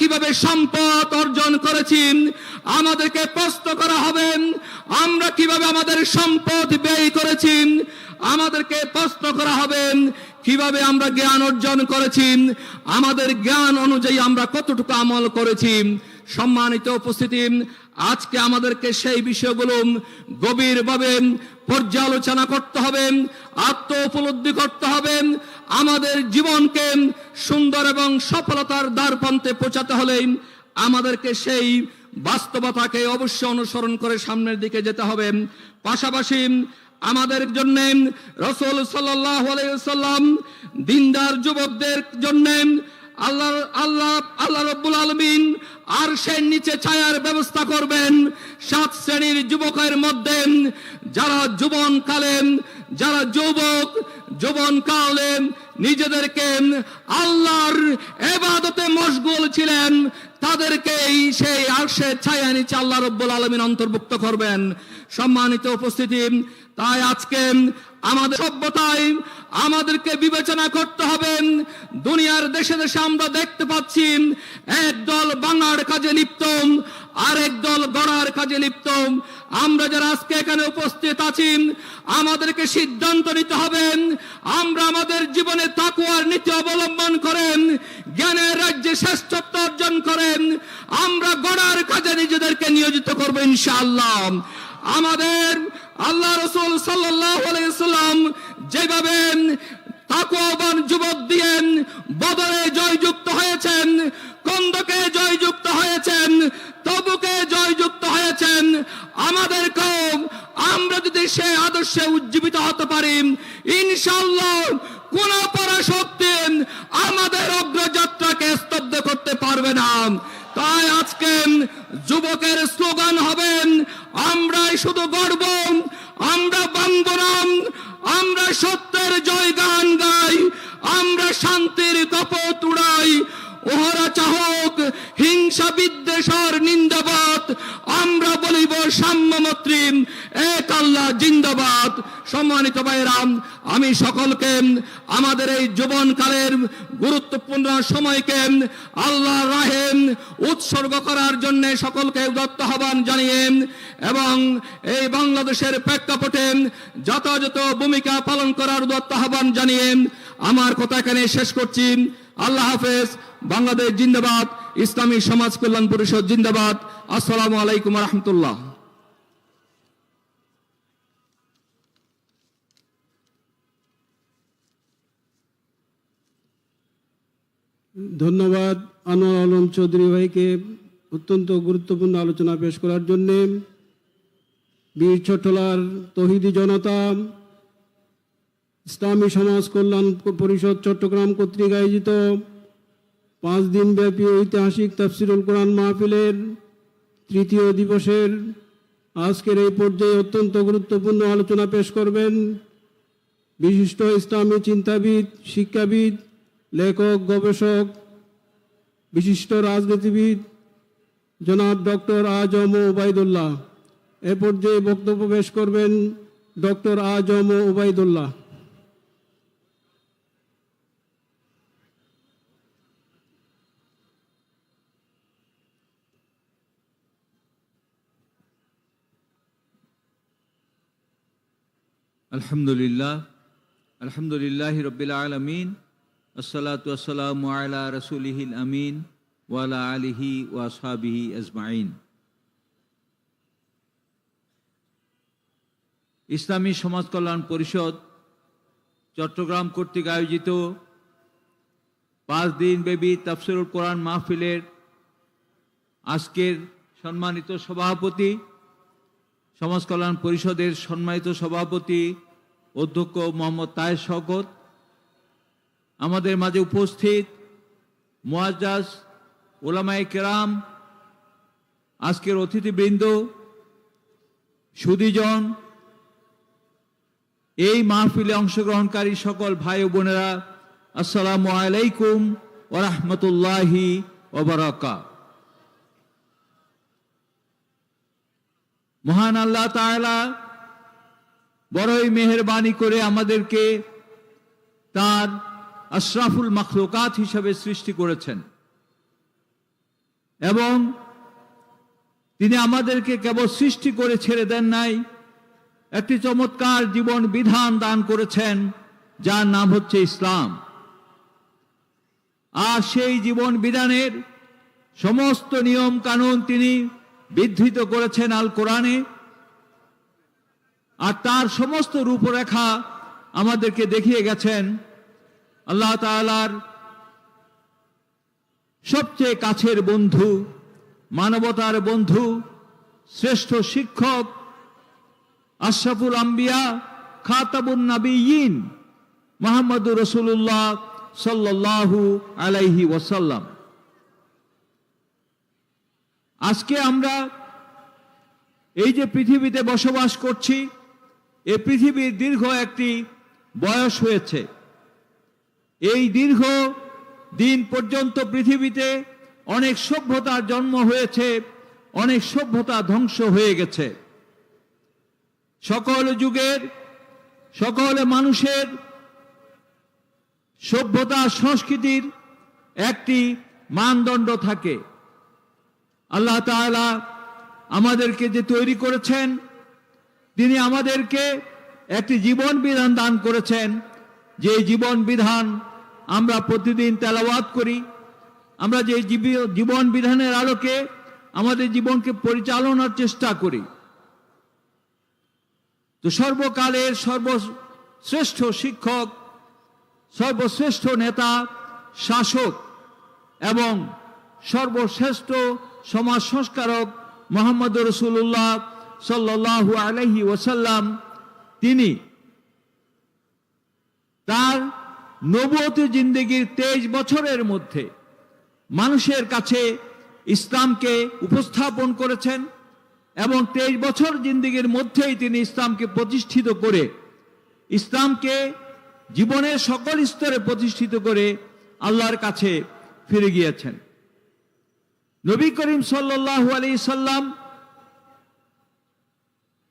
কীভাবে সম্পদ অর্জন করেছি, আমাদেরকে প্রশ্ন করা হবে, আমরা কীভাবে আমাদের সম্পদ ব্যয় করেছি, আমাদেরকে প্রশ্ন করা হবে, কীভাবে আমরা জ্ঞান অর্জন করেছি, আমাদের জ্ঞান অনুযায়ী আমরা কতটুকু আমল করেছি। সম্মানিত উপস্থিতি আজকে আমাদেরকে সেই বিষয়গুলো গভীরভাবে পর্যালোচনা করতে হবে আত্ম উপলব্ধি করতে হবে, আমাদের জীবনকে সুন্দর এবং সফলতার দ্বার প্রান্তে পৌঁছাতে হলে আমাদেরকে সেই বাস্তবতাকে অবশ্যই অনুসরণ করে সামনের দিকে যেতে হবে। পাশাপাশি আমাদের জন্য রসুল সাল্লাহ সাল্লাম দিনদার যুবকদের জন্য আল্লাহ আল্লাহ আল্লাহ রব্বুল আলমিন আর সে নিচে ছায়ার ব্যবস্থা করবেন। সাত শ্রেণির যুবকের মধ্যে যারা যুবন কালে, যারা যুবক, যুবন কালে নিজেদেরকে আল্লাহর এবাদতে মশগুল ছিলেন, তাদেরকেই সেই আরশের ছায়া নিচে আল্লাহ রব্বুল আলমিন অন্তর্ভুক্ত করবেন। সম্মানিত উপস্থিতি, তাই আজকে আমাদের সভ্যতায় আমাদেরকে বিবেচনা করতে হবে দুনিয়ার দেশে দেশে আমরা দেখতে পাচ্ছি একদল বাংলার কাজে লিপ্ত, আরেক দল গড়ার কাজে লিপ্ত। আমরা যারা আজকে এখানে উপস্থিত আছি, আমাদেরকে সিদ্ধান্ত নিতে হবে। আমরা আমাদের জীবনে তাকুয়ার নীতি অবলম্বন করেন জ্ঞানের রাজ্যে শ্রেষ্ঠত্ব অর্জন করেন আমরা গড়ার কাজে নিজেদেরকে নিয়োজিত করব ইনশাআল্লাহ। আমাদের আল্লাহ রসুল সাল্লাহ আলাইসাল্লাম যেভাবে তাকুয়াবান যুবক দিয়েন, বদরে জয়যুক্ত হয়েছেন, কন্দকে জয়যুক্ত হয়েছেন, তবুকে জয়যুক্ত হয়েছেন। আমাদের কম আমরা যদি সে আদর্শে উজ্জীবিত হতে পারি ইনশাল্লাহ কোন পরাশক্তি আমাদের অগ্রযাত্রাকে স্তব্ধ করতে পারবে না। তাই আজকে যুবকের স্লোগান হবেন আমরাই শুধু গর্ব, আমরা বন্দনাম আমরা সত্যের জয় গান গাই আমরা শান্তির তপ উড়াই ওহরা চাহক হিংসা বিদ্বেষর নিন্দাবাদ। আমরা বলিব সাম্যমত্রী এক আল্লাহ জিন্দাবাদ। সম্মানিত ভাইরাম আমি সকলকে আমাদের এই যৌবনকালের গুরুত্বপূর্ণ সময়কে আল্লাহ রাহেম উৎসর্গ করার জন্য সকলকে উদত্ত আহ্বান জানিয়ে এবং এই বাংলাদেশের প্রেক্ষাপটে যথাযথ ভূমিকা পালন করার উদত্ত আহ্বান জানিয়ে আমার কথা এখানে শেষ করছি। আল্লাহ হাফেজ, বাংলাদেশ জিন্দাবাদ, ইসলামী সমাজ কল্যাণ পরিষদ জিন্দাবাদ। আসসালামু আলাইকুম রহমতুল্লাহ। ধন্যবাদ আনোয়ার আলম চৌধুরী ভাইকে অত্যন্ত গুরুত্বপূর্ণ আলোচনা পেশ করার জন্যে। বীর ছোটলার তহিদি জনতা ইসলামী সমাজ কল্যাণ পরিষদ চট্টগ্রাম কর্তৃক আয়োজিত পাঁচ দিনব্যাপী ঐতিহাসিক তাফসিরুল কোরআন মাহফিলের তৃতীয় দিবসের আজকের এই পর্যায়ে অত্যন্ত গুরুত্বপূর্ণ আলোচনা পেশ করবেন বিশিষ্ট ইসলামী চিন্তাবিদ, শিক্ষাবিদ, লেখক, গবেষক, বিশিষ্ট রাজনীতিবিদ জনাব ডক্টর আজম ওবায়দুল্লাহ এ পর্যায়ে বক্তব্য পেশ করবেন ডক্টর আজম ওবায়দুল্লাহ আলহামদুলিল্লাহ আলহামদুলিল্লাহ রবিল আলমিন, আসসালাতু আসসালামু আলা রসুলিহিল আমিন ওয়ালা আলিহি ওয়াসাবিহি আজমাইন। ইসলামী সমাজ কল্যাণ পরিষদ চট্টগ্রাম কর্তৃক আয়োজিত পাঁচ দিন বেবি তাফসিরুল কোরআন মাহফিলের আজকের সম্মানিত সভাপতি, সমাজ কল্যাণ পরিষদের সম্মানিত সভাপতি অধ্যক্ষ মোহাম্মদ তায়ের শকত আমাদের মাঝে উপস্থিত মোয়াজ্জাজ ওলামাই কেরাম, আজকের অতিথিবৃন্দ সুদীজন এই মাহফিলে অংশগ্রহণকারী সকল ভাই বোনেরা, আসসালামু আলাইকুম ওরহমতুল্লাহি ওবরাকা মহান আল্লাহ তাআলা বড়ই মেহরবানি করে আমাদেরকে তার আশরাফুল মখলুকাত হিসাবে সৃষ্টি করেছেন। এবং তিনি আমাদেরকে কেবল সৃষ্টি করে ছেড়ে দেন নাই, একটি চমৎকার জীবন বিধান দান করেছেন, যার নাম হচ্ছে ইসলাম। আর সেই জীবন বিধানের সমস্ত নিয়ম কানুন তিনি বিধৃত করেছেন আল কোরআনে। আর তার সমস্ত রূপরেখা আমাদেরকে দেখিয়ে গেছেন আল্লাহ তাআলার সবচেয়ে কাছের বন্ধু, মানবতার বন্ধু, শ্রেষ্ঠ শিক্ষক, আশরাফুল আম্বিয়া খাতাবুন নাবিয়িন মোহাম্মদুর রসুল্লাহ সাল্লাল্লাহু আলাইহি ওয়াসাল্লাম। আজকে আমরা এই যে পৃথিবীতে বসবাস করছি এই পৃথিবীর দীর্ঘ একটি বয়স হয়েছে। এই দীর্ঘ দিন পর্যন্ত পৃথিবীতে অনেক সভ্যতার জন্ম হয়েছে, অনেক সভ্যতা ধ্বংস হয়ে গেছে। সকল যুগের, সকল মানুষের সভ্যতা সংস্কৃতির একটি মানদণ্ড থাকে। আল্লাহ তাআলা আমাদেরকে যে তৈরি করেছেন তিনি আমাদেরকে একটি জীবন বিধান দান করেছেন। যে জীবন বিধান আমরা প্রতিদিন তেলাওয়াত করি, আমরা যে জীবন বিধানের আলোকে আমাদের জীবনকে পরিচালনার চেষ্টা করি। তো সর্বকালের সর্বশ্রেষ্ঠ শিক্ষক, সর্বশ্রেষ্ঠ নেতা, শাসক এবং সর্বশ্রেষ্ঠ সমাজ সংস্কারক মোহাম্মদ রসুল্লাহ সাল্লাল্লাহু আলহি ওসাল্লাম তিনি তার নবতী জিন্দগির তেইশ বছরের মধ্যে মানুষের কাছে ইসলামকে উপস্থাপন করেছেন এবং তেইশ বছর জিন্দগির মধ্যেই তিনি ইসলামকে প্রতিষ্ঠিত করে, ইসলামকে জীবনের সকল স্তরে প্রতিষ্ঠিত করে আল্লাহর কাছে ফিরে গিয়েছেন। নবী করিম সাল্লাল্লাহু আলাইহি সাল্লাম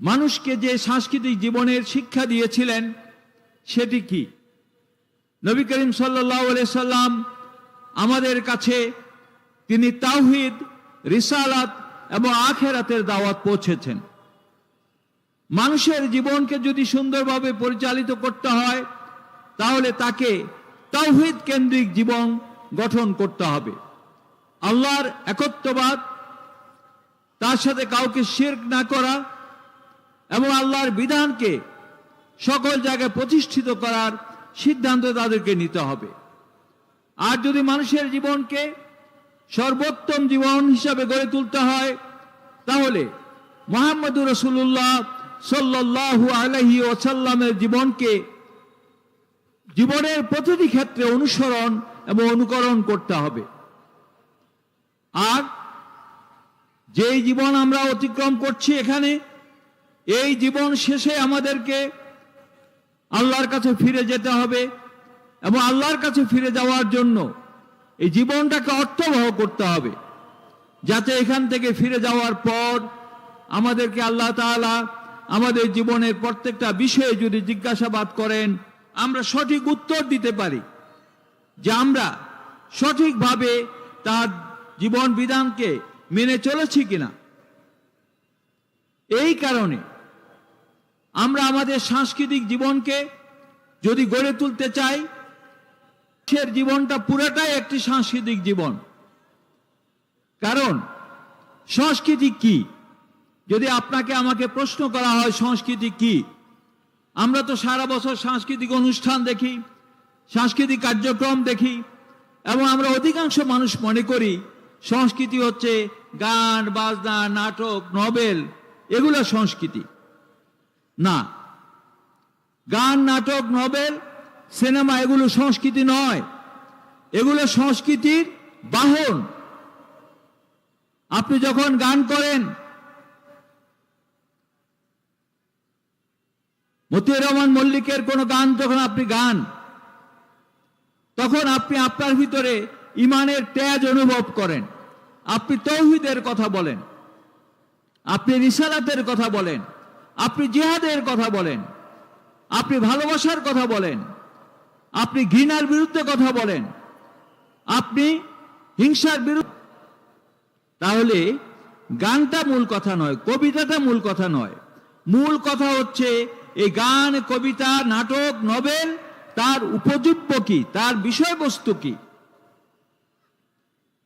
মানুষকে যে সাংস্কৃতিক জীবনের শিক্ষা দিয়েছিলেন, সেটি কি? নবী করিম সাল্লাল্লাহু সাল্লাম আমাদের কাছে তিনি তাওহিদ, রিসালাত এবং আখেরাতের দাওয়াত পৌঁছেছেন। মানুষের জীবনকে যদি সুন্দরভাবে পরিচালিত করতে হয়, তাহলে তাকে তাওহিদ কেন্দ্রিক জীবন গঠন করতে হবে। আল্লাহর একত্ববাদ, তার সাথে কাউকে শির্ক না করা এবং আল্লাহর বিধানকে সকল জায়গায় প্রতিষ্ঠিত করার সিদ্ধান্ত তাদেরকে নিতে হবে। আর যদি মানুষের জীবনকে সর্বোত্তম জীবন হিসাবে গড়ে তুলতে হয়, তাহলে মোহাম্মদুর রসুল্লাহ সাল্লাল্লাহু আলহি ওসাল্লামের জীবনকে জীবনের প্রতিটি ক্ষেত্রে অনুসরণ এবং অনুকরণ করতে হবে। আর যেই জীবন আমরা অতিক্রম করছি এখানে এই জীবন শেষে আমাদেরকে আল্লাহর কাছে ফিরে যেতে হবে এবং আল্লাহর কাছে ফিরে যাওয়ার জন্য এই জীবনটাকে অর্থবহ করতে হবে, যাতে এখান থেকে ফিরে যাওয়ার পর আমাদেরকে আল্লাহ তাআলা আমাদের জীবনের প্রত্যেকটা বিষয়ে যদি জিজ্ঞাসাবাদ করেন, আমরা সঠিক উত্তর দিতে পারি যে আমরা সঠিকভাবে তার জীবন বিধানকে মেনে চলেছি কিনা। এই কারণে আমরা আমাদের সাংস্কৃতিক জীবনকে যদি গড়ে তুলতে চাই সে জীবনটা পুরোটাই একটি সাংস্কৃতিক জীবন। কারণ সংস্কৃতি কি? যদি আপনাকে আমাকে প্রশ্ন করা হয়, সংস্কৃতি কি? আমরা তো সারা বছর সাংস্কৃতিক অনুষ্ঠান দেখি, সাংস্কৃতিক কার্যক্রম দেখি, এবং আমরা অধিকাংশ মানুষ মনে করি সংস্কৃতি হচ্ছে গান, বাজনা, নাটক নভেল এগুলো সংস্কৃতি। না। গান, নাটক, নভেল, সিনেমা এগুলো সংস্কৃতি নয়। এগুলো সংস্কৃতির বাহন। আপনি যখন গান করেন, মতিউর রহমান মল্লিকের কোন গান যখন আপনি গান, তখন আপনি আপনার ভিতরে ইমানের তেজ অনুভব করেন। আপনি তৌহিদের কথা বলেন। আপনি রিসালাতের কথা বলেন। আপনি জিহাদের কথা বলেন, আপনি ভালোবাসার কথা বলেন, আপনি ঘৃণার বিরুদ্ধে কথা বলেন, আপনি হিংসার বিরুদ্ধে তাহলে গানটা মূল কথা নয়, কবিতাটা মূল কথা নয়। মূল কথা হচ্ছে এই গান, কবিতা, নাটক, নভেল, তার উপজীব্য কি, তার বিষয়বস্তু কি?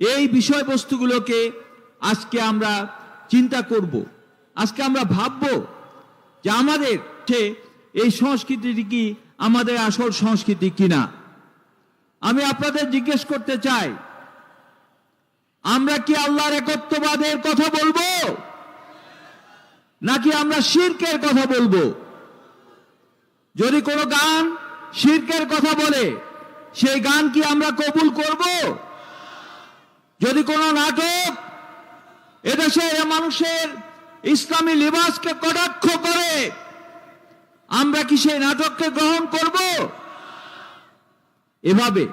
এই বিষয়বস্তুগুলোকে আজকে আমরা চিন্তা করব, আজকে আমরা ভাবব যে আমাদের যে এই সংস্কৃতিটি কি আমাদের আসল সংস্কৃতি কিনা? আমি আপনাদের জিজ্ঞেস করতে চাই, আমরা কি আল্লাহর একত্ববাদের কথা বলব? নাকি আমরা শিরকের কথা বলব? যদি কোনো গান শিরকের কথা বলে, সেই গান কি আমরা কবুল করব? যদি কোনো নাটক এদেশের মানুষের ইসলামী লিবাসকে কটাক্ষ করে আমরা কি সেই নাটককে গ্রহণ করব? এভাবে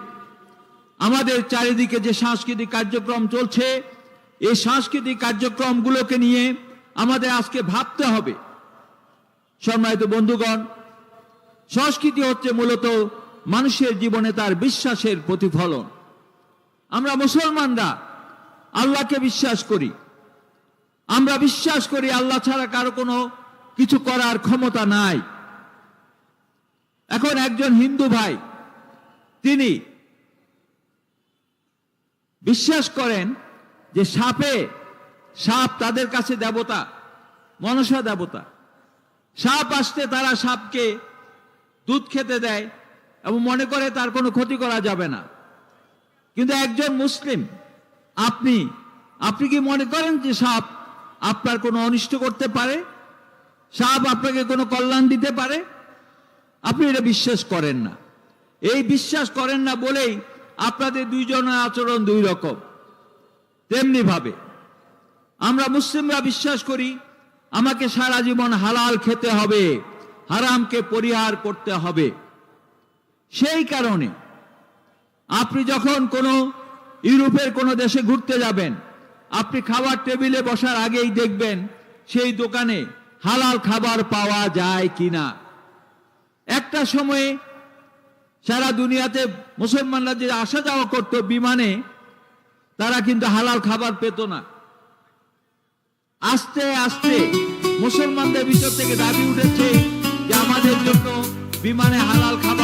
আমাদের চারিদিকে যে সাংস্কৃতিক কার্যক্রম চলছে, এই সাংস্কৃতিক কার্যক্রমগুলোকে নিয়ে আমাদের আজকে ভাবতে হবে। সম্মানিত বন্ধুগণ, সংস্কৃতি হচ্ছে মূলত মানুষের জীবনে তার বিশ্বাসের প্রতিফলন। আমরা মুসলমানরা আল্লাহকে বিশ্বাস করি। আমরা বিশ্বাস করি আল্লাহ ছাড়া কারও কোনো কিছু করার ক্ষমতা নাই। এখন একজন হিন্দু ভাই, তিনি বিশ্বাস করেন যে সাপে, সাপ তাদের কাছে দেবতা, মনসা দেবতা। সাপ আসতে তারা সাপকে দুধ খেতে দেয় এবং মনে করে তার কোনো ক্ষতি করা যাবে না। কিন্তু একজন মুসলিম, আপনি আপনি কি মনে করেন যে সাপ আপনার কোনো অনিষ্ট করতে পারে? সাপ আপনাকে কোনো কল্যাণ দিতে পারে? আপনি এটা বিশ্বাস করেন না। এই বিশ্বাস করেন না বলেই আপনাদের দুইজনের আচরণ দুই রকম। তেমনি ভাবে আমরা মুসলিমরা বিশ্বাস করি, আমাকে সারা জীবন হালাল খেতে হবে, হারামকে পরিহার করতে হবে। সেই কারণে আপনি যখন কোনো ইউরোপের কোনো দেশে ঘুরতে যাবেন আপনি খাবার টেবিলে বসার আগেই দেখবেন সেই দোকানে হালাল খাবার পাওয়া যায় কিনা। একটা সময়ে সারা দুনিয়াতে মুসলমানরা যে আসা যাওয়া করত বিমানে, তারা কিন্তু হালাল খাবার পেত না। আস্তে আস্তে মুসলমানদের ভিতর থেকে দাবি উঠেছে যে আমাদের জন্য বিমানে হালাল খাবার